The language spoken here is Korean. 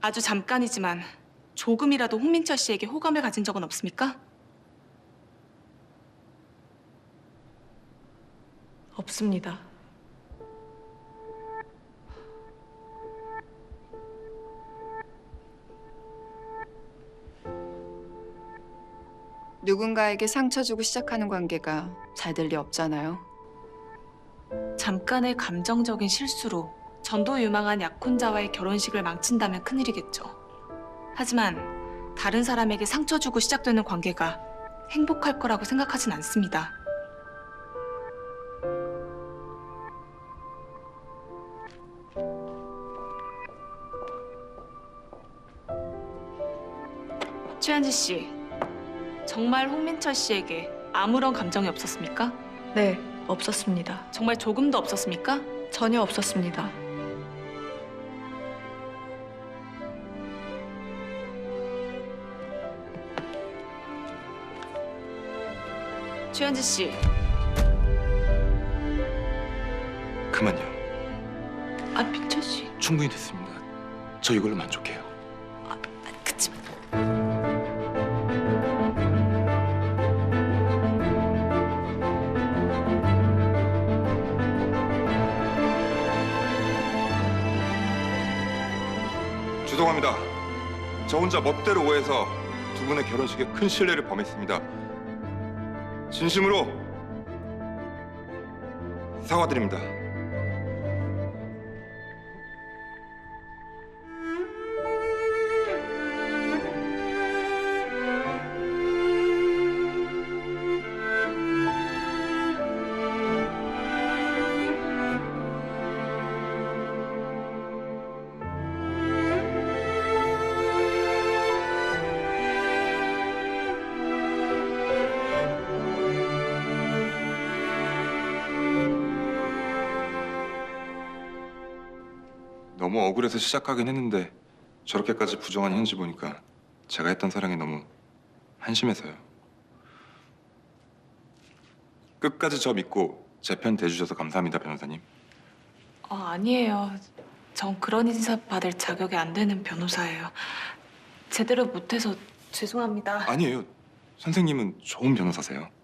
아주 잠깐이지만 조금이라도 홍민철 씨에게 호감을 가진 적은 없습니까? 없습니다. 누군가에게 상처 주고 시작하는 관계가 잘 될 리 없잖아요. 잠깐의 감정적인 실수로 전도 유망한 약혼자와의 결혼식을 망친다면 큰일이겠죠. 하지만 다른 사람에게 상처 주고 시작되는 관계가 행복할 거라고 생각하진 않습니다. 최한지 씨, 정말 홍민철 씨에게 아무런 감정이 없었습니까? 네, 없었습니다. 정말 조금도 없었습니까? 전혀 없었습니다. 최현지 씨, 그만요. 아 민철 씨, 충분히 됐습니다. 저 이걸로 만족해요. 그치만 죄송합니다. 저 혼자 멋대로 오해해서 두 분의 결혼식에 큰 신뢰를 범했습니다. 진심으로 사과드립니다. 너무 억울해서 시작하긴 했는데 저렇게까지 부정한 현지 보니까 제가 했던 사랑이 너무 한심해서요. 끝까지 저 믿고 제 편 대주셔서 감사합니다, 변호사님. 어, 아니에요. 전 그런 인사 받을 자격이 안 되는 변호사예요. 제대로 못해서 죄송합니다. 아니에요. 선생님은 좋은 변호사세요. 저